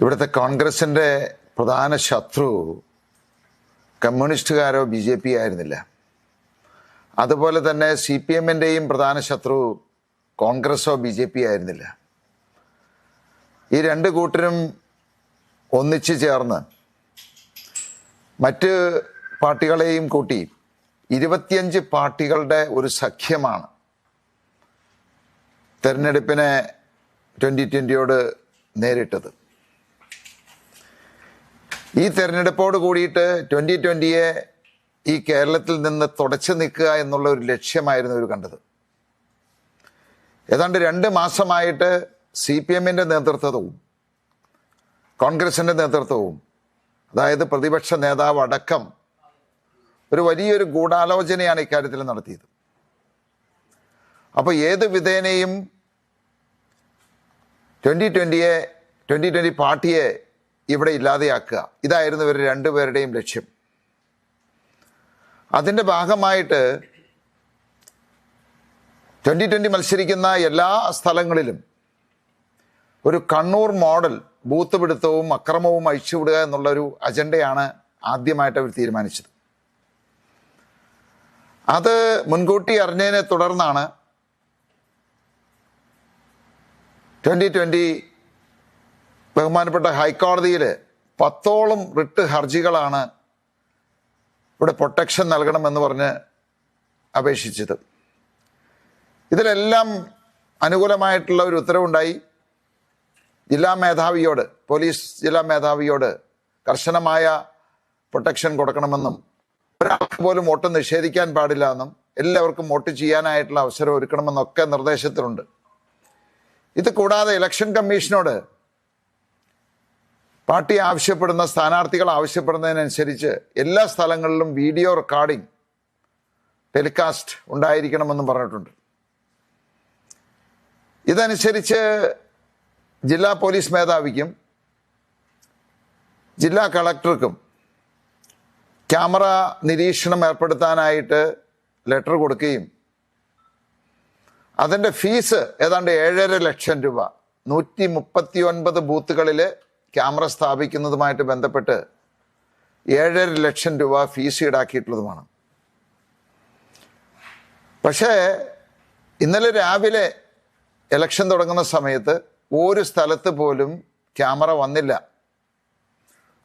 ഇവിടുത്തെ കോൺഗ്രസിന്റെ പ്രധാന ശത്രു കമ്മ്യൂണിസ്റ്റുകാരോ ബി ജെ പി ആയിരുന്നില്ല. അതുപോലെ തന്നെ സി പി എമ്മിന്റെയും പ്രധാന ശത്രു കോൺഗ്രസോ ബി ജെ പി ആയിരുന്നില്ല. ഈ രണ്ട് കൂട്ടരും ഒന്നിച്ചു ചേർന്ന് മറ്റ് പാർട്ടികളെയും കൂട്ടി ഇരുപത്തിയഞ്ച് പാർട്ടികളുടെ ഒരു സഖ്യമാണ് തെരഞ്ഞെടുപ്പിനെ ട്വന്റി ട്വന്റിയോട് നേരിട്ടത്. ഈ തെരഞ്ഞെടുപ്പോട് കൂടിയിട്ട് ട്വന്റി ട്വന്റിയെ ഈ കേരളത്തിൽ നിന്ന് തുടച്ചു നിൽക്കുക എന്നുള്ള ഒരു ലക്ഷ്യമായിരുന്നു ഇവർ കണ്ടത്. ഏതാണ്ട് രണ്ട് മാസമായിട്ട് സി പി എമ്മിന്റെ നേതൃത്വവും കോൺഗ്രസിന്റെ നേതൃത്വവും അതായത് പ്രതിപക്ഷ നേതാവ് അടക്കം ഒരു വലിയൊരു ഗൂഢാലോചനയാണ് ഇക്കാര്യത്തിൽ നടത്തിയത്. അപ്പോൾ ഏത് വിധേനയും ട്വന്റി ട്വന്റിയെ ട്വന്റി ട്വന്റി പാർട്ടിയെ ഇവിടെ ഇല്ലാതെയാക്കുക. ഇതായിരുന്നു ഇവർ രണ്ടുപേരുടെയും ലക്ഷ്യം. അതിന്റെ ഭാഗമായിട്ട് ട്വന്റി ട്വന്റി മത്സരിക്കുന്ന എല്ലാ സ്ഥലങ്ങളിലും ഒരു കണ്ണൂർ മോഡൽ ബൂത്ത് പിടുത്തവും അക്രമവും അഴിച്ചുവിടുക എന്നുള്ള ഒരു അജണ്ടയാണ് ആദ്യമായിട്ട് അവർ തീരുമാനിച്ചത്. അത് മുൻകൂട്ടി അറിഞ്ഞതിനെ തുടർന്നാണ് ട്വന്റി ട്വന്റി ബഹുമാനപ്പെട്ട ഹൈക്കോടതിയിൽ പത്തോളം റിട്ട് ഹർജികളാണ് ഇവിടെ പ്രൊട്ടക്ഷൻ നൽകണമെന്ന് പറഞ്ഞ് അപേക്ഷിച്ചത്. ഇതിലെല്ലാം അനുകൂലമായിട്ടുള്ള ഒരു ഉത്തരവുണ്ടായി. ജില്ലാ മേധാവിയോട് പോലീസ് ജില്ലാ മേധാവിയോട് കർശനമായ പ്രൊട്ടക്ഷൻ കൊടുക്കണമെന്നും ഒരാൾക്ക് പോലും വോട്ട് നിഷേധിക്കാൻ പാടില്ല എന്നും എല്ലാവർക്കും വോട്ട് ചെയ്യാനായിട്ടുള്ള അവസരം ഒരുക്കണമെന്നൊക്കെ നിർദ്ദേശത്തിലുണ്ട്. ഇത് കൂടാതെ ഇലക്ഷൻ കമ്മീഷനോട് പാർട്ടി ആവശ്യപ്പെടുന്ന സ്ഥാനാർത്ഥികൾ ആവശ്യപ്പെടുന്നതിനനുസരിച്ച് എല്ലാ സ്ഥലങ്ങളിലും വീഡിയോ റെക്കോർഡിംഗ് ടെലികാസ്റ്റ് ഉണ്ടായിരിക്കണമെന്നും പറഞ്ഞിട്ടുണ്ട്. ഇതനുസരിച്ച് ജില്ലാ പോലീസ് മേധാവിക്കും ജില്ലാ കളക്ടർക്കും ക്യാമറ നിരീക്ഷണം ഏർപ്പെടുത്താനായിട്ട് ലെറ്റർ കൊടുക്കുകയും അതിന്റെ ഫീസ് ഏതാണ്ട് ഏഴര ലക്ഷം രൂപ നൂറ്റി മുപ്പത്തി ഒൻപത് ബൂത്തുകളിൽ ക്യാമറ സ്ഥാപിക്കുന്നതുമായിട്ട് ബന്ധപ്പെട്ട് ഏഴര ലക്ഷം രൂപ ഫീസ് ഈടാക്കിയിട്ടുള്ളതുമാണ്. പക്ഷേ ഇന്നലെ രാവിലെ ഇലക്ഷൻ തുടങ്ങുന്ന സമയത്ത് ഒരു സ്ഥലത്ത് പോലും ക്യാമറ വന്നില്ല.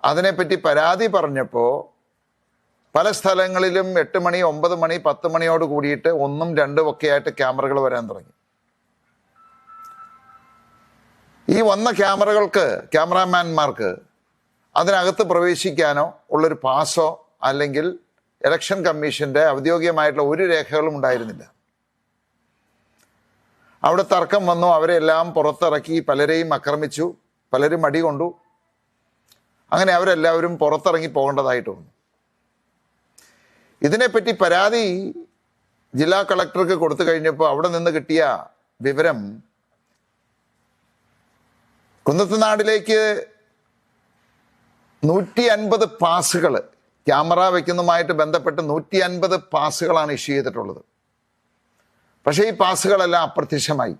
അതിനെപ്പറ്റി പരാതി പറഞ്ഞപ്പോൾ പല സ്ഥലങ്ങളിലും എട്ട് മണി ഒമ്പത് മണി പത്ത് മണിയോട് കൂടിയിട്ട് ഒന്നും രണ്ടും ഒക്കെ ആയിട്ട് ക്യാമറകൾ വരാൻ തുടങ്ങി. ഈ വന്ന ക്യാമറകൾക്ക് ക്യാമറാമാൻമാർക്ക് അതിനകത്ത് പ്രവേശിക്കാനോ ഉള്ളൊരു പാസോ അല്ലെങ്കിൽ ഇലക്ഷൻ കമ്മീഷന്റെ ഔദ്യോഗികമായിട്ടുള്ള ഒരു രേഖകളും ഉണ്ടായിരുന്നില്ല. അവിടെ തർക്കം വന്നു അവരെ എല്ലാം പുറത്തിറക്കി പലരെയും ആക്രമിച്ചു പലരും അടി കൊണ്ടു. അങ്ങനെ അവരെല്ലാവരും പുറത്തിറങ്ങി പോകേണ്ടതായിട്ട് വന്നു. ഇതിനെപ്പറ്റി പരാതി ജില്ലാ കളക്ടർക്ക് കൊടുത്തു കഴിഞ്ഞപ്പോൾ അവിടെ നിന്ന് കിട്ടിയ വിവരം കുന്നത്തുനാടിലേക്ക് നൂറ്റി അൻപത് പാസുകൾ ക്യാമറ വയ്ക്കുന്നതുമായിട്ട് ബന്ധപ്പെട്ട് നൂറ്റി അൻപത് പാസുകളാണ് ഇഷ്യൂ ചെയ്തിട്ടുള്ളത്. പക്ഷേ ഈ പാസുകളെല്ലാം അപ്രത്യക്ഷമായി.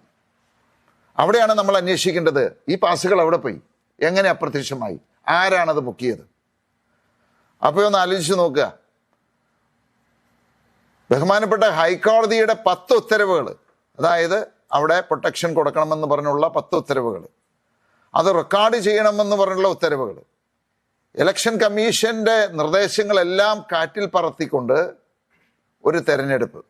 അവിടെയാണ് നമ്മൾ അന്വേഷിക്കേണ്ടത് ഈ പാസുകൾ എവിടെ പോയി? എങ്ങനെ അപ്രത്യക്ഷമായി? ആരാണത് ബുക്ക് ചെയ്തത്? അപ്പോൾ ഒന്ന് ആലോചിച്ച് നോക്കുക. ബഹുമാനപ്പെട്ട ഹൈക്കോടതിയുടെ പത്ത് ഉത്തരവുകൾ അതായത് അവിടെ പ്രൊട്ടക്ഷൻ കൊടുക്കണമെന്ന് പറഞ്ഞുള്ള പത്ത് ഉത്തരവുകൾ അത് റെക്കോർഡ് ചെയ്യണമെന്ന് പറഞ്ഞുള്ള ഉത്തരവുകൾ. ഇലക്ഷൻ കമ്മീഷന്റെ നിർദ്ദേശങ്ങളെല്ലാം കാറ്റിൽ പറത്തിക്കൊണ്ട് ഒരു തെരഞ്ഞെടുപ്പ്.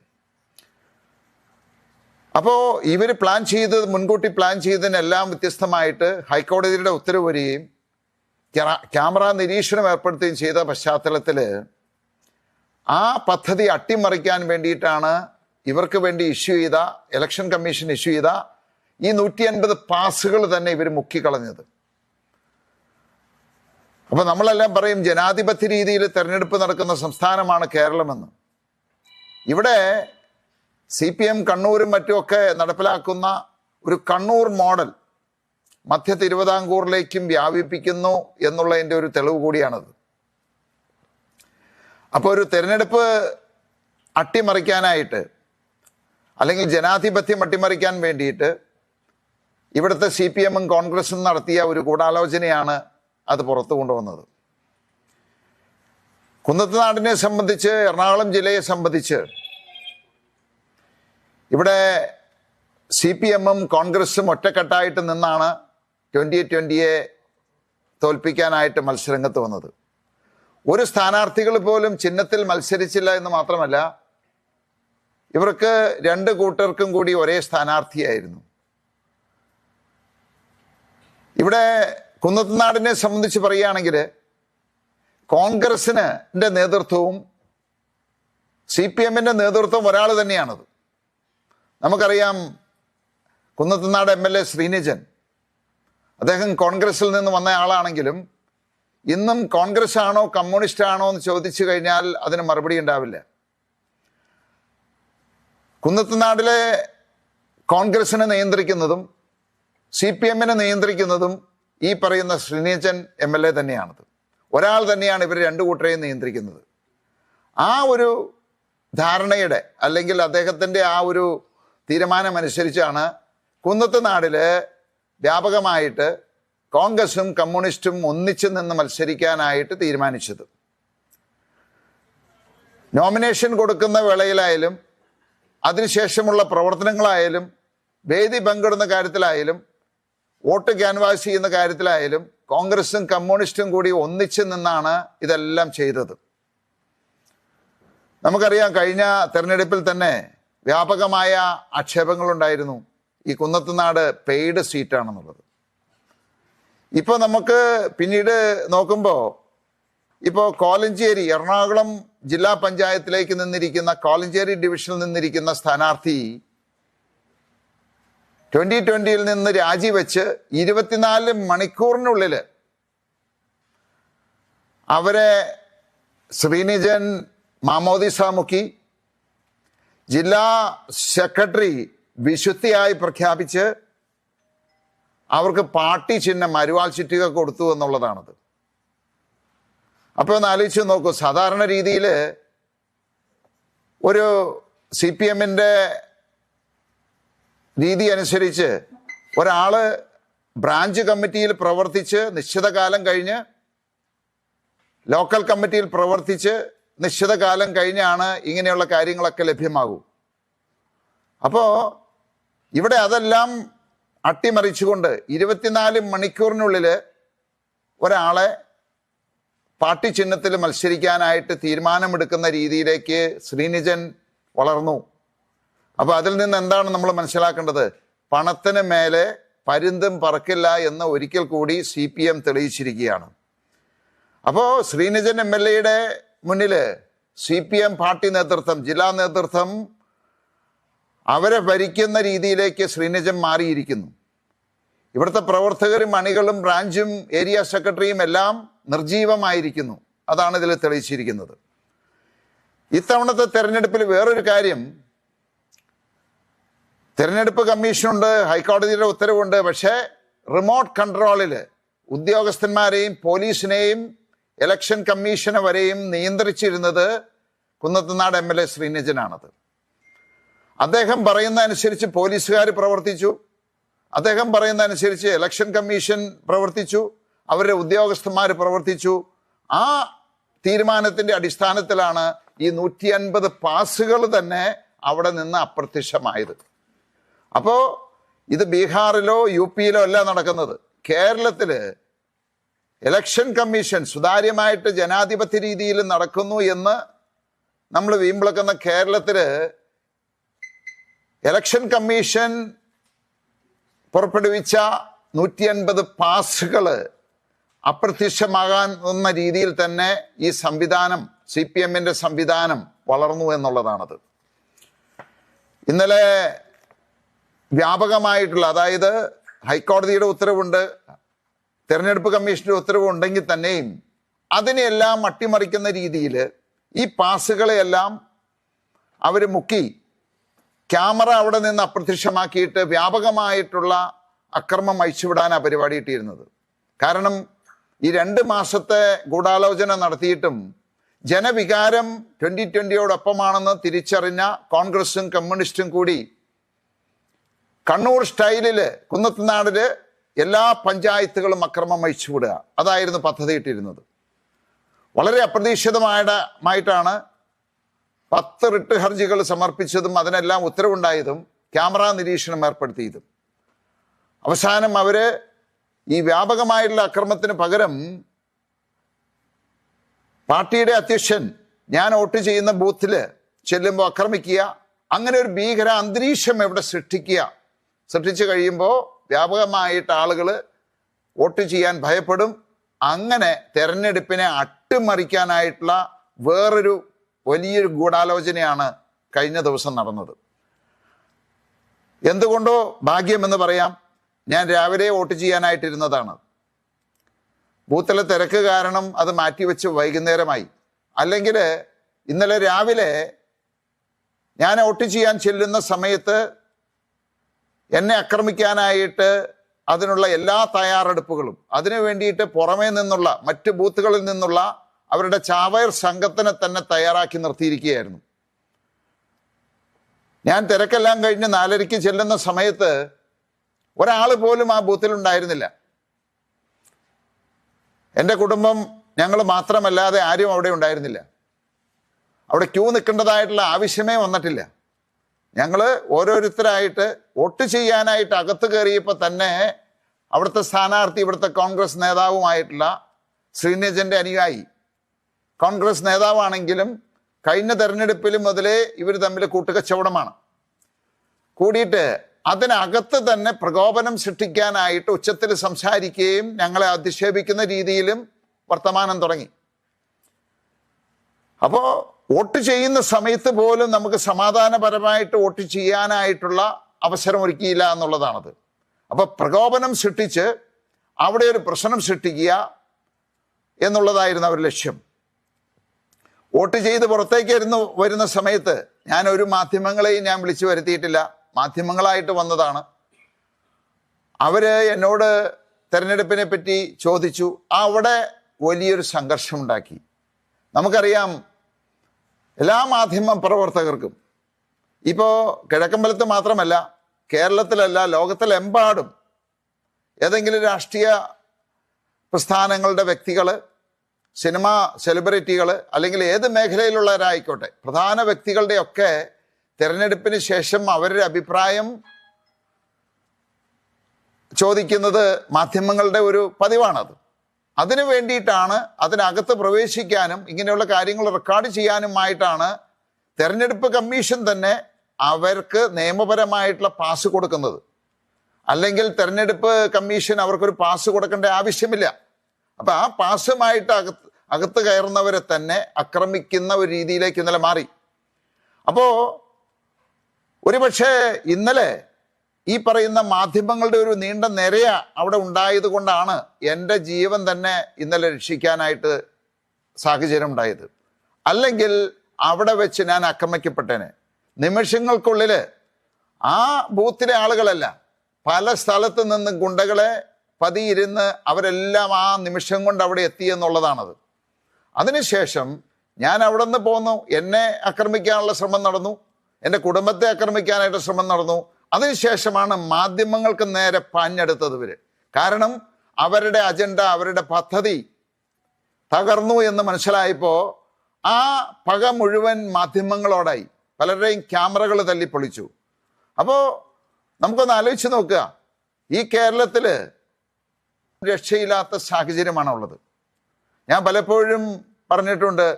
അപ്പോൾ ഇവർ പ്ലാൻ ചെയ്തത് മുൻകൂട്ടി പ്ലാൻ ചെയ്തതിനെല്ലാം വ്യത്യസ്തമായിട്ട് ഹൈക്കോടതിയുടെ ഉത്തരവ് വരികയും ക്യാമറ നിരീക്ഷണം ഏർപ്പെടുത്തുകയും ചെയ്ത പശ്ചാത്തലത്തിൽ ആ പദ്ധതി അട്ടിമറിക്കാൻ വേണ്ടിയിട്ടാണ് ഇവർക്ക് വേണ്ടി ഇഷ്യൂ ചെയ്ത ഇലക്ഷൻ കമ്മീഷൻ ഇഷ്യൂ ചെയ്ത ഈ നൂറ്റി അൻപത് പാസുകൾ തന്നെ ഇവർ മുക്കിക്കളഞ്ഞത്. അപ്പൊ നമ്മളെല്ലാം പറയും ജനാധിപത്യ രീതിയിൽ തെരഞ്ഞെടുപ്പ് നടക്കുന്ന സംസ്ഥാനമാണ് കേരളമെന്ന്. ഇവിടെ സി പി എം കണ്ണൂരും മറ്റുമൊക്കെ നടപ്പിലാക്കുന്ന ഒരു കണ്ണൂർ മോഡൽ മധ്യ തിരുവിതാംകൂറിലേക്കും വ്യാപിപ്പിക്കുന്നു എന്നുള്ളതിന്റെ ഒരു തെളിവ് കൂടിയാണത്. അപ്പോൾ ഒരു തെരഞ്ഞെടുപ്പ് അട്ടിമറിക്കാനായിട്ട് അല്ലെങ്കിൽ ജനാധിപത്യം അട്ടിമറിക്കാൻ വേണ്ടിയിട്ട് ഇവിടുത്തെ സി പി എമ്മും കോൺഗ്രസും നടത്തിയ ഒരു ഗൂഢാലോചനയാണ് അത് പുറത്തു കൊണ്ടുവന്നത്. കുന്നത്തുനാടിനെ സംബന്ധിച്ച് എറണാകുളം ജില്ലയെ സംബന്ധിച്ച് ഇവിടെ സി പി എമ്മും കോൺഗ്രസും ഒറ്റക്കെട്ടായിട്ട് നിന്നാണ് ട്വന്റി ട്വന്റിയെ തോൽപ്പിക്കാനായിട്ട് മത്സരംഗത്ത് വന്നത്. ഒരു സ്ഥാനാർത്ഥികൾ പോലും ചിഹ്നത്തിൽ മത്സരിച്ചില്ല എന്ന് മാത്രമല്ല ഇവർക്ക് രണ്ട് കൂട്ടർക്കും കൂടി ഒരേ സ്ഥാനാർത്ഥിയായിരുന്നു. ഇവിടെ കുന്നത്തുനാടിനെ സംബന്ധിച്ച് പറയുകയാണെങ്കിൽ കോൺഗ്രസിന് നേതൃത്വവും സി പി എമ്മിന്റെ നേതൃത്വം ഒരാൾ തന്നെയാണത്. നമുക്കറിയാം Kunnathunad M L A Srinijan. അദ്ദേഹം കോൺഗ്രസിൽ നിന്ന് വന്ന ആളാണെങ്കിലും ഇന്നും കോൺഗ്രസ് ആണോ കമ്മ്യൂണിസ്റ്റ് ആണോ എന്ന് ചോദിച്ചു കഴിഞ്ഞാൽ അതിന് മറുപടി ഉണ്ടാവില്ല. കുന്നത്തുനാടിലെ കോൺഗ്രസിനെ നിയന്ത്രിക്കുന്നതും സി പി എമ്മിനെ നിയന്ത്രിക്കുന്നതും ഈ പറയുന്ന ശ്രീനിജൻ എം എൽ എ തന്നെയാണത്. ഒരാൾ തന്നെയാണ് ഇവർ രണ്ടു കൂട്ടരെയും നിയന്ത്രിക്കുന്നത്. ആ ഒരു ധാരണയുടെ അല്ലെങ്കിൽ അദ്ദേഹത്തിന്റെ ആ ഒരു തീരുമാനമനുസരിച്ചാണ് കുന്നത്ത് നാടിൽ വ്യാപകമായിട്ട് കോൺഗ്രസും കമ്മ്യൂണിസ്റ്റും ഒന്നിച്ചു നിന്ന് മത്സരിക്കാനായിട്ട് തീരുമാനിച്ചത്. നോമിനേഷൻ കൊടുക്കുന്ന വേളയിലായാലും അതിനുശേഷമുള്ള പ്രവർത്തനങ്ങളായാലും വേദി പങ്കിടുന്ന കാര്യത്തിലായാലും വോട്ട് ക്യാൻവാസ് ചെയ്യുന്ന കാര്യത്തിലായാലും കോൺഗ്രസും കമ്മ്യൂണിസ്റ്റും കൂടി ഒന്നിച്ചു നിന്നാണ് ഇതെല്ലാം ചെയ്തത്. നമുക്കറിയാം കഴിഞ്ഞ തെരഞ്ഞെടുപ്പിൽ തന്നെ വ്യാപകമായ ആക്ഷേപങ്ങളുണ്ടായിരുന്നു. ഈ കുന്നത്തുനാട് പെയ്ഡ് സീറ്റാണെന്നുള്ളത്. ഇപ്പോൾ നമുക്ക് പിന്നീട് നോക്കുമ്പോൾ ഇപ്പോൾ കോലഞ്ചേരി എറണാകുളം ജില്ലാ പഞ്ചായത്തിലേക്ക് നിന്നിരിക്കുന്ന കോലഞ്ചേരി ഡിവിഷനിൽ നിന്നിരിക്കുന്ന സ്ഥാനാർത്ഥി ട്വന്റി ട്വന്റിയിൽ നിന്ന് രാജിവെച്ച് ഇരുപത്തിനാല് മണിക്കൂറിനുള്ളിൽ അവരെ ശ്രീനിജൻ മാമോദിസ മുക്കി ജില്ലാ സെക്രട്ടറി വിശുദ്ധിയായി പ്രഖ്യാപിച്ച് അവർക്ക് പാർട്ടി ചിഹ്നം അരുവാൾ ചുറ്റിക കൊടുത്തു എന്നുള്ളതാണത്. അപ്പോൾ ഒന്ന് ആലോചിച്ച് നോക്കൂ സാധാരണ രീതിയിൽ ഒരു സി പി എമ്മിന്റെ രീതി അനുസരിച്ച് ഒരാൾ ബ്രാഞ്ച് കമ്മിറ്റിയിൽ പ്രവർത്തിച്ച് നിശ്ചിത കാലം കഴിഞ്ഞ് ലോക്കൽ കമ്മിറ്റിയിൽ പ്രവർത്തിച്ച് നിശ്ചിത കാലം കഴിഞ്ഞാണ് ഇങ്ങനെയുള്ള കാര്യങ്ങളൊക്കെ ലഭ്യമാകൂ. അപ്പോ ഇവിടെ അതെല്ലാം അട്ടിമറിച്ചുകൊണ്ട് ഇരുപത്തിനാല് മണിക്കൂറിനുള്ളിൽ ഒരാളെ പാർട്ടി ചിഹ്നത്തിൽ മത്സരിക്കാനായിട്ട് തീരുമാനമെടുക്കുന്ന രീതിയിലേക്ക് ശ്രീനിജൻ വളർന്നു. അപ്പോൾ അതിൽ നിന്ന് എന്താണ് നമ്മൾ മനസ്സിലാക്കേണ്ടത്? പണത്തിന് മേലെ പരുന്തും പറക്കില്ല എന്ന് ഒരിക്കൽ കൂടി സി പി എം തെളിയിച്ചിരിക്കുകയാണ്. അപ്പോൾ ശ്രീനിജൻ എം എൽ എയുടെ മുന്നിൽ സി പി എം പാർട്ടി നേതൃത്വം ജില്ലാ നേതൃത്വം അവരെ ഭരിക്കുന്ന രീതിയിലേക്ക് ശ്രീനിജൻ മാറിയിരിക്കുന്നു. ഇവിടുത്തെ പ്രവർത്തകരും അണികളും ബ്രാഞ്ചും ഏരിയ സെക്രട്ടറിയും എല്ലാം നിർജീവമായിരിക്കുന്നു അതാണ് ഇതിൽ തെളിയിച്ചിരിക്കുന്നത്. ഇത്തവണത്തെ തെരഞ്ഞെടുപ്പിൽ വേറൊരു കാര്യം തെരഞ്ഞെടുപ്പ് കമ്മീഷനുണ്ട് ഹൈക്കോടതിയുടെ ഉത്തരവുണ്ട് പക്ഷേ റിമോട്ട് കൺട്രോളിൽ ഉദ്യോഗസ്ഥന്മാരെയും പോലീസിനെയും ഇലക്ഷൻ കമ്മീഷനെ വരെയും നിയന്ത്രിച്ചിരുന്നത് കുന്നത്തുനാട് എം എൽ എ ശ്രീനിജനാണത്. അദ്ദേഹം പറയുന്ന അനുസരിച്ച് പോലീസുകാർ പ്രവർത്തിച്ചു. അദ്ദേഹം പറയുന്ന അനുസരിച്ച് ഇലക്ഷൻ കമ്മീഷൻ പ്രവർത്തിച്ചു. അവരുടെ ഉദ്യോഗസ്ഥന്മാർ പ്രവർത്തിച്ചു. ആ തീരുമാനത്തിന്റെ അടിസ്ഥാനത്തിലാണ് ഈ നൂറ്റി അൻപത് പാസുകൾ തന്നെ അവിടെ നിന്ന് അപ്രത്യക്ഷമായത്. അപ്പോ ഇത് ബീഹാറിലോ യു പിയിലോ അല്ല നടക്കുന്നത്. കേരളത്തിൽ ഇലക്ഷൻ കമ്മീഷൻ സുതാര്യമായിട്ട് ജനാധിപത്യ രീതിയിൽ നടക്കുന്നു എന്ന് നമ്മൾ വീമ്പിളക്കുന്ന കേരളത്തിൽ ഇലക്ഷൻ കമ്മീഷൻ പുറപ്പെടുവിച്ച നൂറ്റി അൻപത് പാസുകൾ അപ്രത്യക്ഷമാകാവുന്ന രീതിയിൽ തന്നെ ഈ സംവിധാനം സി പി എമ്മിന്റെ സംവിധാനം വളർന്നു എന്നുള്ളതാണത്. ഇന്നലെ വ്യാപകമായിട്ടുള്ള അതായത് ഹൈക്കോടതിയുടെ ഉത്തരവുണ്ട് തെരഞ്ഞെടുപ്പ് കമ്മീഷന്റെ ഉത്തരവ് ഉണ്ടെങ്കിൽ തന്നെയും അതിനെയെല്ലാം അട്ടിമറിക്കുന്ന രീതിയിൽ ഈ പാസുകളെയെല്ലാം അവർ മുക്കി ക്യാമറ അവിടെ നിന്ന് അപ്രത്യക്ഷമാക്കിയിട്ട് വ്യാപകമായിട്ടുള്ള അക്രമം അഴിച്ചുവിടാനാണ് പരിപാടി ഇട്ടിരുന്നത് കാരണം ഈ രണ്ട് മാസത്തെ ഗൂഢാലോചന നടത്തിയിട്ടും ജനവികാരം ട്വന്റി ട്വന്റിയോടൊപ്പമാണെന്ന് തിരിച്ചറിഞ്ഞ കോൺഗ്രസും കമ്മ്യൂണിസ്റ്റും കൂടി കണ്ണൂർ സ്റ്റൈലിൽ കുന്നത്തനാടിൽ എല്ലാ പഞ്ചായത്തുകളും അക്രമം അഴിച്ചുവിടുക. അതായിരുന്നു പദ്ധതി ഇട്ടിരുന്നത് വളരെ അപ്രതീക്ഷിതമായിട്ടാണ് പത്ത് റിട്ട് ഹർജികൾ സമർപ്പിച്ചതും അതിനെല്ലാം ഉത്തരവുണ്ടായതും ക്യാമറ നിരീക്ഷണം ഏർപ്പെടുത്തിയതും. അവസാനം അവർ ഈ വ്യാപകമായിട്ടുള്ള അക്രമത്തിന് പകരം പാർട്ടിയുടെ അധ്യക്ഷൻ ഞാൻ വോട്ട് ചെയ്യുന്ന ബൂത്തിൽ ചെല്ലുമ്പോൾ ആക്രമിക്കുക അങ്ങനെ ഒരു ഭീകര അന്തരീക്ഷം എവിടെ സൃഷ്ടിക്കുക സൃഷ്ടിച്ചു കഴിയുമ്പോൾ വ്യാപകമായിട്ട് ആളുകൾ വോട്ട് ചെയ്യാൻ ഭയപ്പെടും. അങ്ങനെ തെരഞ്ഞെടുപ്പിനെ അട്ടിമറിക്കാനായിട്ടുള്ള വേറൊരു വലിയൊരു ഗൂഢാലോചനയാണ് കഴിഞ്ഞ ദിവസം നടന്നത്. എന്തുകൊണ്ടോ ഭാഗ്യമെന്ന് പറയാം. ഞാൻ രാവിലെ വോട്ട് ചെയ്യാനായിട്ടിരുന്നതാണ്. ബൂത്തിലെ തിരക്ക് കാരണം അത് മാറ്റിവെച്ച് വൈകുന്നേരമായി. അല്ലെങ്കിൽ ഇന്നലെ രാവിലെ ഞാൻ വോട്ട് ചെയ്യാൻ ചെല്ലുന്ന സമയത്ത് എന്നെ ആക്രമിക്കാനായിട്ട് അതിനുള്ള എല്ലാ തയ്യാറെടുപ്പുകളും അതിനു വേണ്ടിയിട്ട് പുറമേ നിന്നുള്ള മറ്റ് ബൂത്തുകളിൽ നിന്നുള്ള അവരുടെ ചാവയർ സംഘത്തിനെ തന്നെ തയ്യാറാക്കി നിർത്തിയിരിക്കുകയായിരുന്നു. ഞാൻ തിരക്കെല്ലാം കഴിഞ്ഞ് നാലരയ്ക്ക് ചെല്ലുന്ന സമയത്ത് ഒരാൾ പോലും ആ ബൂത്തിൽ ഉണ്ടായിരുന്നില്ല. എന്റെ കുടുംബം ഞങ്ങൾ മാത്രമല്ലാതെ ആരും അവിടെ ഉണ്ടായിരുന്നില്ല. അവിടെ ക്യൂ നിൽക്കേണ്ടതായിട്ടുള്ള ആവശ്യമേ വന്നിട്ടില്ല. ഞങ്ങൾ ഓരോരുത്തരായിട്ട് വോട്ട് ചെയ്യാനായിട്ട് അകത്ത് കയറിയപ്പോൾ തന്നെ അവിടുത്തെ സ്ഥാനാർത്ഥി ഇവിടുത്തെ കോൺഗ്രസ് നേതാവുമായിട്ടുള്ള ശ്രീനജന്റെ അനുയായി. കോൺഗ്രസ് നേതാവാണെങ്കിലും കഴിഞ്ഞ തെരഞ്ഞെടുപ്പിൽ മുതലേ ഇവർ തമ്മിൽ കൂട്ടുകച്ചവടമാണ്. കൂടിയിട്ട് അതിനകത്ത് തന്നെ പ്രകോപനം സൃഷ്ടിക്കാനായിട്ട് ഉച്ചത്തിൽ സംസാരിക്കുകയും ഞങ്ങളെ അധിക്ഷേപിക്കുന്ന രീതിയിലും വർത്തമാനം തുടങ്ങി. അപ്പോൾ വോട്ട് ചെയ്യുന്ന സമയത്ത് പോലും നമുക്ക് സമാധാനപരമായിട്ട് വോട്ട് ചെയ്യാനായിട്ടുള്ള അവസരം ഒരുക്കിയില്ല എന്നുള്ളതാണത്. അപ്പൊ പ്രകോപനം സൃഷ്ടിച്ച് അവിടെ ഒരു പ്രശ്നം സൃഷ്ടിക്കുക എന്നുള്ളതായിരുന്നു അവർ ലക്ഷ്യം. വോട്ട് ചെയ്ത് പുറത്തേക്ക് ഇരുന്ന് വരുന്ന സമയത്ത് ഞാൻ ഒരു മാധ്യമങ്ങളെയും ഞാൻ വിളിച്ചു വരുത്തിയിട്ടില്ല. മാധ്യമങ്ങളായിട്ട് വന്നതാണ്. അവർ എന്നോട് തെരഞ്ഞെടുപ്പിനെ പറ്റി ചോദിച്ചു. അവിടെ വലിയൊരു സംഘർഷം ഉണ്ടാക്കി നമുക്കറിയാം എല്ലാ മാധ്യമ പ്രവർത്തകർക്കും. ഇപ്പോൾ കിഴക്കമ്പലത്ത് മാത്രമല്ല കേരളത്തിലല്ല ലോകത്തിലെമ്പാടും ഏതെങ്കിലും രാഷ്ട്രീയ പ്രസ്ഥാനങ്ങളുടെ വ്യക്തികൾ സിനിമ സെലിബ്രിറ്റികൾ അല്ലെങ്കിൽ ഏത് മേഖലയിലുള്ളവരായിക്കോട്ടെ പ്രധാന വ്യക്തികളുടെയൊക്കെ തിരഞ്ഞെടുപ്പിന് ശേഷം അവരുടെ അഭിപ്രായം ചോദിക്കുന്നത് മാധ്യമങ്ങളുടെ ഒരു പതിവാണത്. അതിനു വേണ്ടിയിട്ടാണ് അതിനകത്ത് പ്രവേശിക്കാനും ഇങ്ങനെയുള്ള കാര്യങ്ങൾ റെക്കോർഡ് ചെയ്യാനുമായിട്ടാണ് തെരഞ്ഞെടുപ്പ് കമ്മീഷൻ തന്നെ അവർക്ക് നിയമപരമായിട്ടുള്ള പാസ് കൊടുക്കുന്നത്. അല്ലെങ്കിൽ തെരഞ്ഞെടുപ്പ് കമ്മീഷൻ അവർക്കൊരു പാസ് കൊടുക്കേണ്ട ആവശ്യമില്ല. അപ്പൊ ആ പാസുമായിട്ട് അകത്ത് അകത്ത് കയറുന്നവരെ തന്നെ ആക്രമിക്കുന്ന ഒരു രീതിയിലേക്ക് ഇന്നലെ മാറി. അപ്പോൾ ഒരുപക്ഷെ ഇന്നലെ ഈ പറയുന്ന മാധ്യമങ്ങളുടെ ഒരു നീണ്ട നിരയ അവിടെ ഉണ്ടായത് കൊണ്ടാണ് എന്റെ ജീവൻ തന്നെ ഇന്നലെ രക്ഷിക്കാനായിട്ട് സാഹചര്യം ഉണ്ടായത്. അല്ലെങ്കിൽ അവിടെ വെച്ച് ഞാൻ ആക്രമിക്കപ്പെട്ടേനെ. നിമിഷങ്ങൾക്കുള്ളിൽ ആ ബൂത്തിലെ ആളുകളല്ല പല സ്ഥലത്ത് നിന്ന് ഗുണ്ടകളെ പതിയിരുന്ന് അവരെല്ലാം ആ നിമിഷം കൊണ്ട് അവിടെ എത്തി എന്നുള്ളതാണത്. അതിനുശേഷം ഞാൻ അവിടെ നിന്ന് പോന്നു. എന്നെ ആക്രമിക്കാനുള്ള ശ്രമം നടന്നു. എന്റെ കുടുംബത്തെ ആക്രമിക്കാനായിട്ട് ശ്രമം നടന്നു. അതിനുശേഷമാണ് മാധ്യമങ്ങൾക്ക് നേരെ പാഞ്ഞെടുത്തത് ഇവർ. കാരണം അവരുടെ അജണ്ട അവരുടെ പദ്ധതി തകർന്നു എന്ന് മനസ്സിലായപ്പോൾ ആ പക മുഴുവൻ മാധ്യമങ്ങളോടായി പലരുടെയും ക്യാമറകൾ തല്ലിപ്പൊളിച്ചു. അപ്പോൾ നമുക്കൊന്ന് ആലോചിച്ച് നോക്കുക. ഈ കേരളത്തിൽ രക്ഷയില്ലാത്ത സാഹചര്യമാണ് ഉള്ളത് ഞാൻ പലപ്പോഴും പറഞ്ഞിട്ടുണ്ട്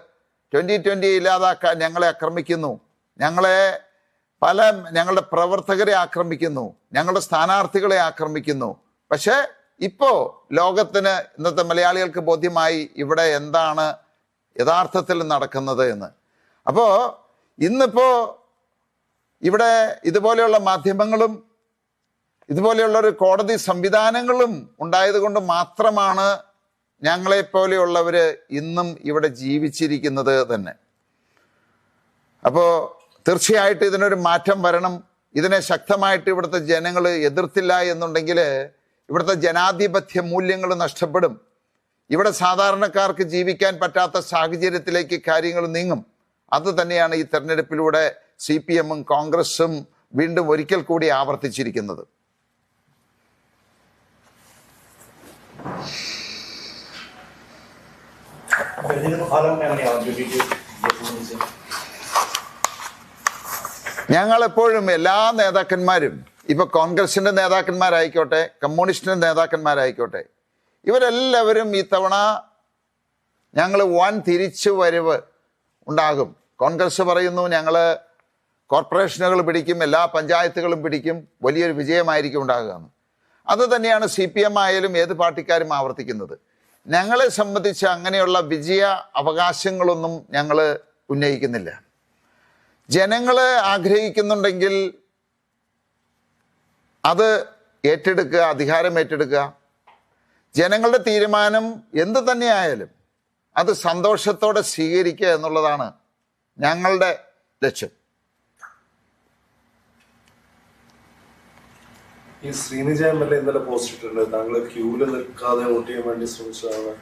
ട്വന്റി ട്വന്റി ഇല്ലാതാക്കാൻ ഞങ്ങളെ ആക്രമിക്കുന്നു. ഞങ്ങളെ പല ഞങ്ങളുടെ പ്രവർത്തകരെ ആക്രമിക്കുന്നു ഞങ്ങളുടെ സ്ഥാനാർത്ഥികളെ ആക്രമിക്കുന്നു. പക്ഷേ ഇപ്പോ ലോകത്തിന് ഇന്നത്തെ മലയാളികൾക്ക് ബോധ്യമായി ഇവിടെ എന്താണ് യഥാർത്ഥത്തിൽ നടക്കുന്നത് എന്ന്. അപ്പോൾ ഇന്നിപ്പോ ഇവിടെ ഇതുപോലെയുള്ള മാധ്യമങ്ങളും ഇതുപോലെയുള്ള ഒരു കോടതി സംവിധാനങ്ങളും ഉണ്ടായത് കൊണ്ട് മാത്രമാണ് ഞങ്ങളെ പോലെയുള്ളവര് ഇന്നും ഇവിടെ ജീവിച്ചിരിക്കുന്നത് തന്നെ. അപ്പോൾ തീർച്ചയായിട്ടും ഇതിനൊരു മാറ്റം വരണം. ഇതിനെ ശക്തമായിട്ട് ഇവിടുത്തെ ജനങ്ങൾ എതിർത്തില്ല എന്നുണ്ടെങ്കിൽ ഇവിടുത്തെ ജനാധിപത്യ മൂല്യങ്ങൾ നഷ്ടപ്പെടും. ഇവിടെ സാധാരണക്കാർക്ക് ജീവിക്കാൻ പറ്റാത്ത സാഹചര്യത്തിലേക്ക് കാര്യങ്ങൾ നീങ്ങും. അത് തന്നെയാണ് ഈ തെരഞ്ഞെടുപ്പിലൂടെ സി പി എമ്മും കോൺഗ്രസും വീണ്ടും ഒരിക്കൽ കൂടി ആവർത്തിച്ചിരിക്കുന്നത്. തെരഞ്ഞെടുപ്പ് ഫലം എപ്പോഴും എല്ലാ നേതാക്കന്മാരും ഇപ്പൊ കോൺഗ്രസിന്റെ നേതാക്കന്മാരായിക്കോട്ടെ കമ്മ്യൂണിസ്റ്റിന്റെ നേതാക്കന്മാരായിക്കോട്ടെ ഇവരെല്ലാവരും ഇത്തവണ ഞങ്ങൾ വൻ തിരിച്ചു വരവ് ഉണ്ടാകും. കോൺഗ്രസ് പറയുന്നു ഞങ്ങൾ കോർപ്പറേഷനുകൾ പിടിക്കും എല്ലാ പഞ്ചായത്തുകളും പിടിക്കും വലിയൊരു വിജയമായിരിക്കും ഉണ്ടാകുക അത് തന്നെയാണ് സി പി എം ആയാലും ഏത് പാർട്ടിക്കാരും ആവർത്തിക്കുന്നത്. ഞങ്ങളെ സംബന്ധിച്ച് അങ്ങനെയുള്ള വിജയ അവകാശങ്ങളൊന്നും ഞങ്ങൾ ഉന്നയിക്കുന്നില്ല. ജനങ്ങൾ ആഗ്രഹിക്കുന്നുണ്ടെങ്കിൽ അത് ഏറ്റെടുക്കുക അധികാരം ഏറ്റെടുക്കുക. ജനങ്ങളുടെ തീരുമാനം എന്ത് തന്നെയായാലും അത് സന്തോഷത്തോടെ സ്വീകരിക്കുക എന്നുള്ളതാണ് ഞങ്ങളുടെ ലക്ഷ്യം. ഈ ശ്രീനിജ എം എൽ എ ഇന്നലെ പോസ്റ്റ് ഇട്ടിട്ടുണ്ട്. താങ്കൾ ക്യൂവിൽ നിൽക്കാതെ വോട്ട് ചെയ്യാൻ വേണ്ടി ശ്രമിച്ചതാണ്.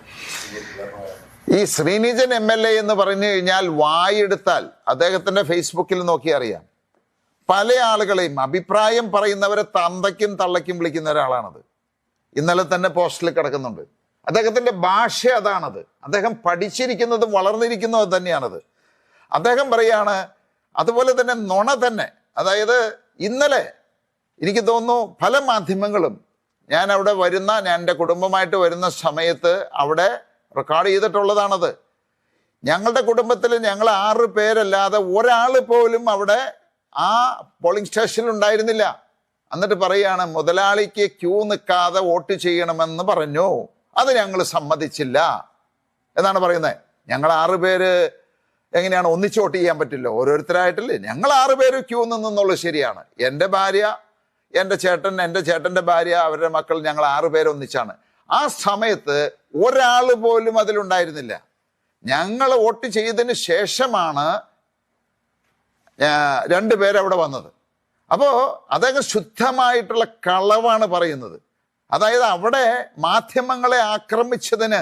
ഈ ശ്രീനിജൻ എം എൽ എ എന്ന് പറഞ്ഞു കഴിഞ്ഞാൽ വായെടുത്താൽ അദ്ദേഹത്തിന്റെ ഫേസ്ബുക്കിൽ നോക്കി അറിയാം. പല ആളുകളെയും അഭിപ്രായം പറയുന്നവരെ തന്തയ്ക്കും തള്ളയ്ക്കും വിളിക്കുന്ന ഒരാളാണത്. ഇന്നലെ തന്നെ പോസ്റ്റിൽ കിടക്കുന്നുണ്ട്. അദ്ദേഹത്തിന്റെ ഭാഷ അതാണത്. അദ്ദേഹം പഠിച്ചിരിക്കുന്നതും വളർന്നിരിക്കുന്നതും തന്നെയാണത്. അദ്ദേഹം പറയാണ് അതുപോലെ തന്നെ നുണ തന്നെ. അതായത് ഇന്നലെ എനിക്ക് തോന്നുന്നു പല മാധ്യമങ്ങളും ഞാൻ അവിടെ വരുന്ന ഞാൻ എന്റെ കുടുംബമായിട്ട് വരുന്ന സമയത്ത് അവിടെ റെക്കോർഡ് ചെയ്തിട്ടുള്ളതാണത്. ഞങ്ങളുടെ കുടുംബത്തിൽ ഞങ്ങൾ ആറ് പേരല്ലാതെ ഒരാൾ പോലും അവിടെ ആ പോളിംഗ് സ്റ്റേഷനിൽ ഉണ്ടായിരുന്നില്ല. എന്നിട്ട് പറയാണ് മുതലാളിക്ക് ക്യൂ നിൽക്കാതെ വോട്ട് ചെയ്യണമെന്ന് പറഞ്ഞു. അത് ഞങ്ങൾ സമ്മതിച്ചില്ല. എന്നാണ് പറയുന്നത്. ഞങ്ങൾ ആറ് പേര് എങ്ങനെയാണ് ഒന്നിച്ച് വോട്ട് ചെയ്യാൻ പറ്റില്ല. ഓരോരുത്തരായിട്ടല്ലേ. ഞങ്ങൾ ആറ് പേര് ക്യൂ നിന്നുള്ളത് ശരിയാണ്. എന്റെ ഭാര്യ എന്റെ ചേട്ടൻ എന്റെ ചേട്ടന്റെ ഭാര്യ അവരുടെ മക്കൾ ഞങ്ങൾ ആറ് പേര് ഒന്നിച്ചാണ്. ആ സമയത്ത് ഒരാൾ പോലും അതിലുണ്ടായിരുന്നില്ല. ഞങ്ങൾ വോട്ട് ചെയ്തതിന് ശേഷമാണ് രണ്ട് പേരവിടെ വന്നത്. അപ്പോൾ അദ്ദേഹം ശുദ്ധമായിട്ടുള്ള കളവാണ് പറയുന്നത്. അതായത് അവിടെ മാധ്യമങ്ങളെ ആക്രമിച്ചതിന്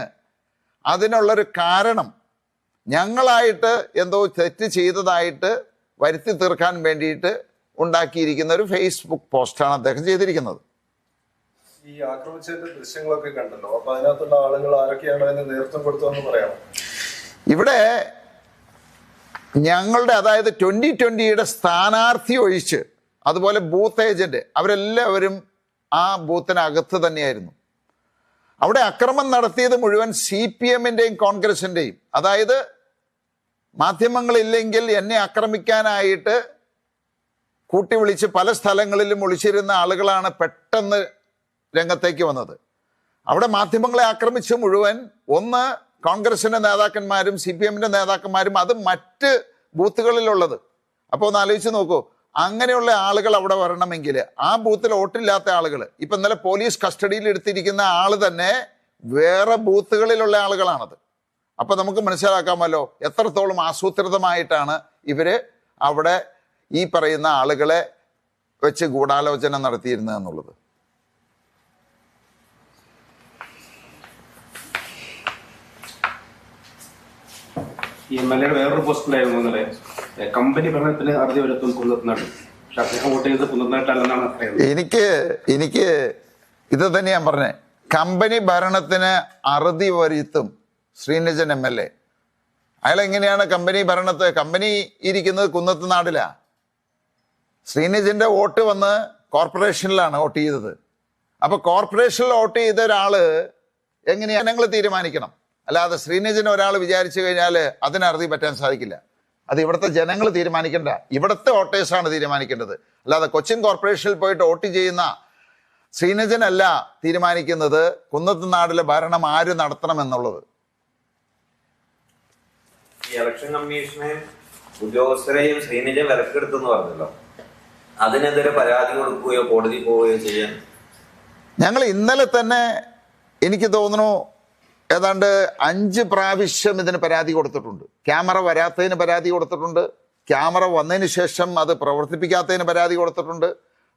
അതിനുള്ളൊരു കാരണം ഞങ്ങളായിട്ട് എന്തോ തെറ്റ് ചെയ്തതായിട്ട് വരുത്തി തീർക്കാൻ വേണ്ടിയിട്ട് ഉണ്ടാക്കിയിരിക്കുന്ന ഒരു ഫേസ്ബുക്ക് പോസ്റ്റാണ് അദ്ദേഹം ചെയ്തിരിക്കുന്നത്. ഈ ആക്രമിച്ചതിന്റെ ദൃശ്യങ്ങളൊക്കെ കണ്ടല്ലോ. അപ്പൊ അതിനകത്തുള്ള ആളുകൾ ആരൊക്കെയാണ് അതിന് നേതൃത്വം കൊടുത്തതെന്ന് പറയാം ഇവിടെ ഞങ്ങളുടെ അതായത് ട്വന്റി ട്വന്റിയുടെ സ്ഥാനാർത്ഥി ഒഴിച്ച് അതുപോലെ ബൂത്ത് ഏജന്റ് അവരെല്ലാവരും ആ ബൂത്തിനകത്ത് തന്നെയായിരുന്നു. അവിടെ അക്രമം നടത്തിയത് മുഴുവൻ സി പി എമ്മിന്റെയും കോൺഗ്രസിന്റെയും അതായത് മാധ്യമങ്ങളില്ലെങ്കിൽ എന്നെ ആക്രമിക്കാനായിട്ട് കൂട്ടി വിളിച്ച് പല സ്ഥലങ്ങളിലും ഒളിച്ചിരുന്ന ആളുകളാണ് പെട്ടെന്ന് രംഗത്തേക്ക് വന്നത്. അവിടെ മാധ്യമങ്ങളെ ആക്രമിച്ച മുഴുവൻ ഒന്ന് കോൺഗ്രസിന്റെ നേതാക്കന്മാരും സി പി എമ്മിന്റെ നേതാക്കന്മാരും അത് മറ്റ് ബൂത്തുകളിലുള്ളത്. അപ്പോൾ ഒന്ന് ആലോചിച്ച് നോക്കൂ. അങ്ങനെയുള്ള ആളുകൾ അവിടെ വരണമെങ്കിൽ ആ ബൂത്തിൽ വോട്ടില്ലാത്ത ആളുകൾ ഇപ്പൊ ഇന്നലെ പോലീസ് കസ്റ്റഡിയിൽ എടുത്തിരിക്കുന്ന ആൾ തന്നെ വേറെ ബൂത്തുകളിലുള്ള ആളുകളാണത്. അപ്പൊ നമുക്ക് മനസ്സിലാക്കാമല്ലോ എത്രത്തോളം ആസൂത്രിതമായിട്ടാണ് ഇവർ അവിടെ ഈ പറയുന്ന ആളുകളെ വെച്ച് ഗൂഢാലോചന നടത്തിയിരുന്നത് എന്നുള്ളത്. ഈ എം എൽ എയുടെ വേറൊരു പോസ്റ്റിലായിരുന്നു ഇന്നലെ കമ്പനി ഭരണത്തിന് അറുതി വരുത്തും കുന്നത്തനാട് പക്ഷെ അദ്ദേഹം വോട്ട് ചെയ്തത് കുന്നത്തനാട്ടല്ലെന്നാണ് പറയുന്നത് എനിക്ക് എനിക്ക് ഇത് തന്നെ ഞാൻ പറഞ്ഞേ. കമ്പനി ഭരണത്തിന് അറുതി വരുത്തും ശ്രീനജൻ എം എൽ എ. അയാൾ എങ്ങനെയാണ് കമ്പനി ഭരണത്ത് കമ്പനി ഇരിക്കുന്നത് കുന്നത്ത് നാടിലാ ശ്രീനിജന്റെ വോട്ട് വന്ന് കോർപ്പറേഷനിലാണ് വോട്ട് ചെയ്തത്. അപ്പൊ കോർപ്പറേഷനിൽ വോട്ട് ചെയ്ത ഒരാൾ എങ്ങനെയാണ് ഞങ്ങൾ തീരുമാനിക്കണം? അല്ലാതെ ശ്രീനിധിന് ഒരാൾ വിചാരിച്ചു കഴിഞ്ഞാൽ അതിന് അറുതി പറ്റാൻ സാധിക്കില്ല. അത് ഇവിടുത്തെ ജനങ്ങൾ തീരുമാനിക്കേണ്ട. ഇവിടുത്തെ വോട്ടേഴ്സാണ് തീരുമാനിക്കേണ്ടത്. അല്ലാതെ കൊച്ചിൻ കോർപ്പറേഷനിൽ പോയിട്ട് വോട്ട് ചെയ്യുന്ന ശ്രീനിജനല്ല തീരുമാനിക്കുന്നത്. കുന്നത്ത് നാടിലെ ഭരണം ആര് നടത്തണം എന്നുള്ളത്. ഈ ഇലക്ഷൻ കമ്മീഷനെ ഉദ്യോഗസ്ഥരെയും ശ്രീനിജൻ വിലക്കെടുത്തെന്ന് പറഞ്ഞല്ലോ. അതിനെതിരെ പരാതി കൊടുക്കുകയോ കോടതി പോവുകയോ ചെയ്യാൻ? ഞങ്ങൾ ഇന്നലെ തന്നെ എനിക്ക് തോന്നുന്നു ഏതാണ്ട് അഞ്ച് പ്രാവശ്യം ഇതിന് പരാതി കൊടുത്തിട്ടുണ്ട്. ക്യാമറ വരാത്തതിന് പരാതി കൊടുത്തിട്ടുണ്ട്. ക്യാമറ വന്നതിന് ശേഷം അത് പ്രവർത്തിപ്പിക്കാത്തതിന് പരാതി കൊടുത്തിട്ടുണ്ട്.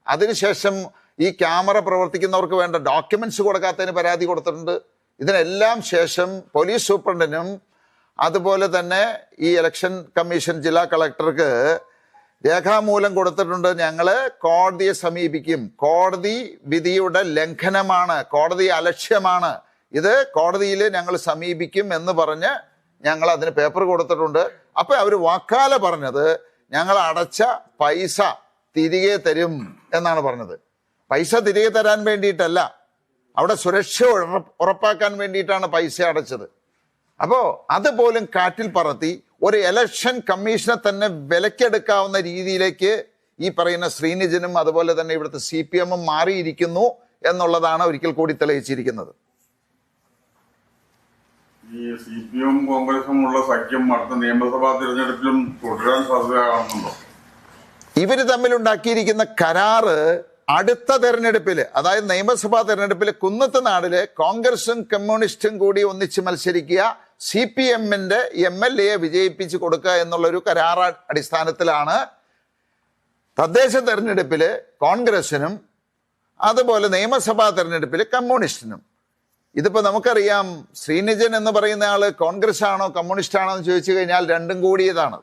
അതിനുശേഷം ഈ ക്യാമറ പ്രവർത്തിക്കുന്നവർക്ക് വേണ്ട ഡോക്യുമെന്റ്സ് കൊടുക്കാത്തതിന് പരാതി കൊടുത്തിട്ടുണ്ട്. ഇതിനെല്ലാം ശേഷം പോലീസ് സൂപ്രണ്ടിനും അതുപോലെ തന്നെ ഈ ഇലക്ഷൻ കമ്മീഷൻ ജില്ലാ കളക്ടർക്ക് രേഖാമൂലം കൊടുത്തിട്ടുണ്ട്. ഞങ്ങൾ കോടതിയെ സമീപിക്കും. കോടതി വിധിയുടെ ലംഘനമാണ്. കോടതി അലക്ഷ്യമാണ്. ഇത് കോടതിയിൽ ഞങ്ങൾ സമീപിക്കും എന്ന് പറഞ്ഞ് ഞങ്ങൾ അതിന് പേപ്പർ കൊടുത്തിട്ടുണ്ട്. അപ്പൊ അവർ വാക്കാല പറഞ്ഞത് ഞങ്ങൾ അടച്ച പൈസ തിരികെ തരും എന്നാണ് പറഞ്ഞത്. പൈസ തിരികെ തരാൻ വേണ്ടിയിട്ടല്ല അവിടെ സുരക്ഷ ഉറപ്പാക്കാൻ വേണ്ടിയിട്ടാണ് പൈസ അടച്ചത്. അപ്പോൾ അതുപോലും കാറ്റിൽ പറത്തി ഒരു എലക്ഷൻ കമ്മീഷനെ തന്നെ വിലക്കെടുക്കാവുന്ന രീതിയിലേക്ക് ഈ പറയുന്ന ശ്രീനിജനും അതുപോലെ തന്നെ ഇവിടുത്തെ സി പി എമ്മും മാറിയിരിക്കുന്നു എന്നുള്ളതാണ് ഒരിക്കൽ കൂടി തെളിയിച്ചിരിക്കുന്നത്. ഈ സി പി എം കോൺഗ്രസും ഉള്ള സഖ്യം അടുത്ത നിയമസഭാ തിരഞ്ഞെടുപ്പിലും തുടരാൻ സാധ്യത കാണുന്നുണ്ടോ ഇവർ തമ്മിലുണ്ടാക്കിയിരിക്കുന്ന കരാറ് അടുത്ത തെരഞ്ഞെടുപ്പിൽ അതായത് നിയമസഭാ തെരഞ്ഞെടുപ്പിൽ കുന്നത്ത് നാടിൽ കോൺഗ്രസും കമ്മ്യൂണിസ്റ്റും കൂടി ഒന്നിച്ച് മത്സരിക്കുക സി പി എമ്മിന്റെ എം എൽ എയെ വിജയിപ്പിച്ച് കൊടുക്കുക എന്നുള്ള ഒരു കരാർ അടിസ്ഥാനത്തിലാണ്. തദ്ദേശ തെരഞ്ഞെടുപ്പിൽ കോൺഗ്രസിനും അതുപോലെ നിയമസഭാ തെരഞ്ഞെടുപ്പിൽ കമ്മ്യൂണിസ്റ്റിനും ഇതിപ്പോ നമുക്കറിയാം ശ്രീനിജൻ എന്ന് പറയുന്ന ആൾ കോൺഗ്രസ് ആണോ കമ്മ്യൂണിസ്റ്റ് ആണോ എന്ന് ചോദിച്ചു കഴിഞ്ഞാൽ രണ്ടും കൂടിയതാണ്.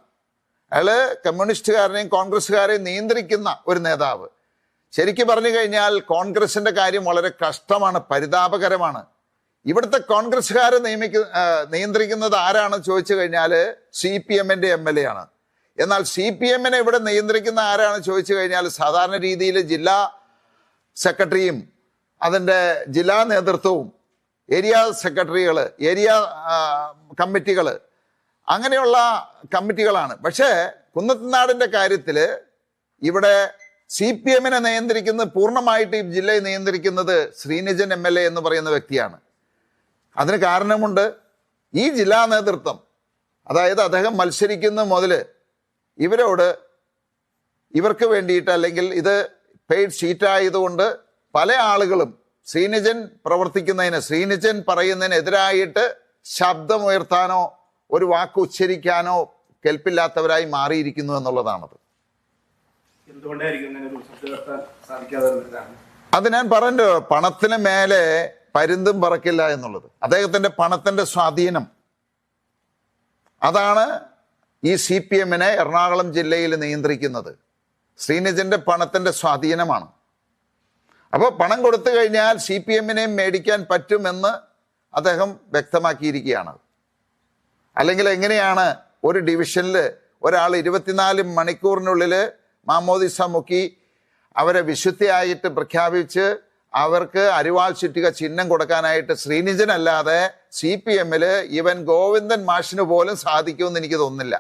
അയാൾ കമ്മ്യൂണിസ്റ്റുകാരനെയും കോൺഗ്രസ്സുകാരെയും നിയന്ത്രിക്കുന്ന ഒരു നേതാവ്. ശരിക്കും പറഞ്ഞു കഴിഞ്ഞാൽ കോൺഗ്രസിന്റെ കാര്യം വളരെ കഷ്ടമാണ് പരിതാപകരമാണ്. ഇവിടുത്തെ കോൺഗ്രസ്സുകാരെ നിയമിക്ക നിയന്ത്രിക്കുന്നത് ആരാണെന്ന് ചോദിച്ചു കഴിഞ്ഞാൽ സി പി എമ്മിന്റെ എം എൽ എ ആണ്. എന്നാൽ സി പി എമ്മിനെ ഇവിടെ നിയന്ത്രിക്കുന്ന ആരാണെന്ന് ചോദിച്ചു കഴിഞ്ഞാൽ സാധാരണ രീതിയിൽ ജില്ലാ സെക്രട്ടറിയും അതിന്റെ ജില്ലാ നേതൃത്വവും ഏരിയ സെക്രട്ടറികൾ ഏരിയ കമ്മിറ്റികൾ അങ്ങനെയുള്ള കമ്മിറ്റികളാണ്. പക്ഷേ കുന്നത്തനാടിന്റെ കാര്യത്തിൽ ഇവിടെ സി പി എമ്മിനെ നിയന്ത്രിക്കുന്നത് പൂർണമായിട്ട് ഈ ജില്ലയെ നിയന്ത്രിക്കുന്നത് ശ്രീനിജൻ എം എൽ എ എന്ന് പറയുന്ന വ്യക്തിയാണ്. അതിന് കാരണമുണ്ട് ഈ ജില്ലാ നേതൃത്വം. അതായത് അദ്ദേഹം മത്സരിക്കുന്ന മുതൽ ഇവരോട് ഇവർക്ക് വേണ്ടിയിട്ട് അല്ലെങ്കിൽ ഇത് പെയ്ഡ് ഷീറ്റായതുകൊണ്ട് പല ആളുകളും ശ്രീനിജൻ പ്രവർത്തിക്കുന്നതിന് ശ്രീനിജൻ പറയുന്നതിനെതിരായിട്ട് ശബ്ദമുയർത്താനോ ഒരു വാക്ക് ഉച്ചരിക്കാനോ കെൽപ്പില്ലാത്തവരായി മാറിയിരിക്കുന്നു എന്നുള്ളതാണത്. അത് ഞാൻ പറഞ്ഞു പണത്തിന് മേലെ പരുന്തും പറക്കില്ല എന്നുള്ളത്. അദ്ദേഹത്തിന്റെ പണത്തിന്റെ സ്വാധീനം. അതാണ് ഈ സി പി എമ്മിനെ എറണാകുളം ജില്ലയിൽ നിയന്ത്രിക്കുന്നത്. ശ്രീനിജന്റെ പണത്തിന്റെ സ്വാധീനമാണ്. അപ്പോൾ പണം കൊടുത്തു കഴിഞ്ഞാൽ സി പി എമ്മിനെയും മേടിക്കാൻ പറ്റുമെന്ന് അദ്ദേഹം വ്യക്തമാക്കിയിരിക്കുകയാണ്. അല്ലെങ്കിൽ എങ്ങനെയാണ് ഒരു ഡിവിഷനിൽ ഒരാൾ ഇരുപത്തിനാല് മണിക്കൂറിനുള്ളിൽ മാമോദിസ മുക്കി അവരെ വിശുദ്ധിയായിട്ട് പ്രഖ്യാപിച്ച് അവർക്ക് അരിവാൾ ചുറ്റുക ചിഹ്നം കൊടുക്കാനായിട്ട് ശ്രീനിജനല്ലാതെ സി പി എമ്മിൽ ഇവൻ ഗോവിന്ദൻ മാഷിന് പോലും സാധിക്കുമെന്ന് എനിക്ക് തോന്നുന്നില്ല.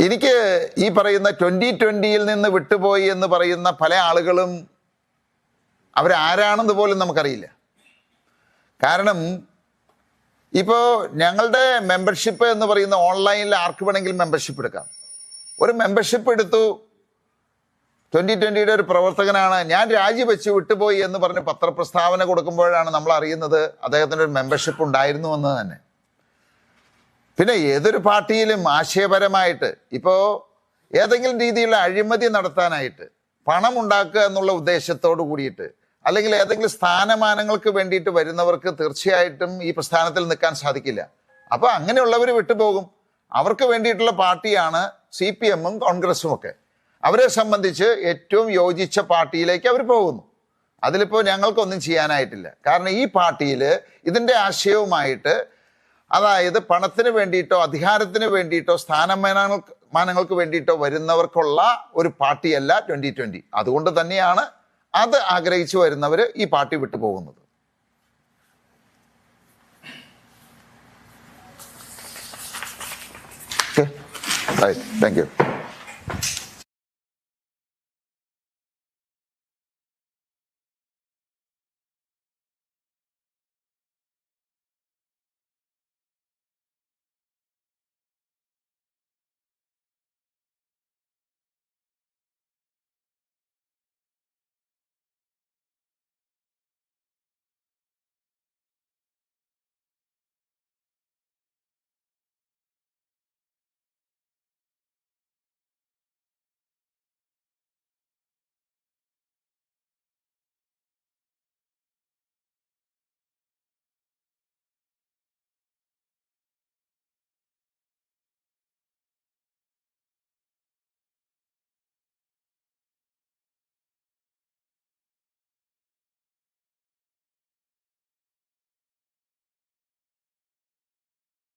എനിക്ക് ഈ പറയുന്ന ട്വന്റി ട്വന്റിയിൽ നിന്ന് വിട്ടുപോയി എന്ന് പറയുന്ന പല ആളുകളും അവരാരാണെന്ന് പോലും നമുക്കറിയില്ല. കാരണം ഇപ്പോൾ ഞങ്ങളുടെ മെമ്പർഷിപ്പ് എന്ന് പറയുന്ന ഓൺലൈനിൽ ആർക്ക് വേണമെങ്കിലും മെമ്പർഷിപ്പ് എടുക്കാം. ഒരു മെമ്പർഷിപ്പ് എടുത്തു ട്വന്റി ട്വന്റിയുടെ ഒരു പ്രവർത്തകനാണ് ഞാൻ രാജിവെച്ച് വിട്ടുപോയി എന്ന് പറഞ്ഞ് പത്രപ്രസ്താവന കൊടുക്കുമ്പോഴാണ് നമ്മൾ അറിയുന്നത് അദ്ദേഹത്തിന്റെ ഒരു മെമ്പർഷിപ്പ് ഉണ്ടായിരുന്നു എന്ന് തന്നെ. പിന്നെ ഏതൊരു പാർട്ടിയിലും ആശയപരമായിട്ട് ഇപ്പോൾ ഏതെങ്കിലും രീതിയിലുള്ള അഴിമതി നടത്താനായിട്ട് പണം ഉണ്ടാക്കുക എന്നുള്ള ഉദ്ദേശത്തോട് കൂടിയിട്ട് അല്ലെങ്കിൽ ഏതെങ്കിലും സ്ഥാനമാനങ്ങൾക്ക് വേണ്ടിയിട്ട് വരുന്നവർക്ക് തീർച്ചയായിട്ടും ഈ പ്രസ്ഥാനത്തിൽ നിൽക്കാൻ സാധിക്കില്ല. അപ്പോൾ അങ്ങനെയുള്ളവർ വിട്ടുപോകും. അവർക്ക് വേണ്ടിയിട്ടുള്ള പാർട്ടിയാണ് സി പി എമ്മും കോൺഗ്രസും ഒക്കെ. അവരെ സംബന്ധിച്ച് ഏറ്റവും യോജിച്ച പാർട്ടിയിലേക്ക് അവർ പോകുന്നു. അതിലിപ്പോൾ ഞങ്ങൾക്കൊന്നും ചെയ്യാനായിട്ടില്ല. കാരണം ഈ പാർട്ടിയിൽ ഇതിന്റെ ആശയവുമായിട്ട് അതായത് പണത്തിന് വേണ്ടിയിട്ടോ അധികാരത്തിന് വേണ്ടിയിട്ടോ സ്ഥാനമാനങ്ങൾക്ക് മാനങ്ങൾക്ക് വേണ്ടിയിട്ടോ വരുന്നവർക്കുള്ള ഒരു പാർട്ടിയല്ല ട്വന്റി ട്വന്റി അതുകൊണ്ട് തന്നെയാണ് അത് ആഗ്രഹിച്ചു വരുന്നവർ ഈ പാർട്ടി വിട്ടു പോകുന്നത്. Thank you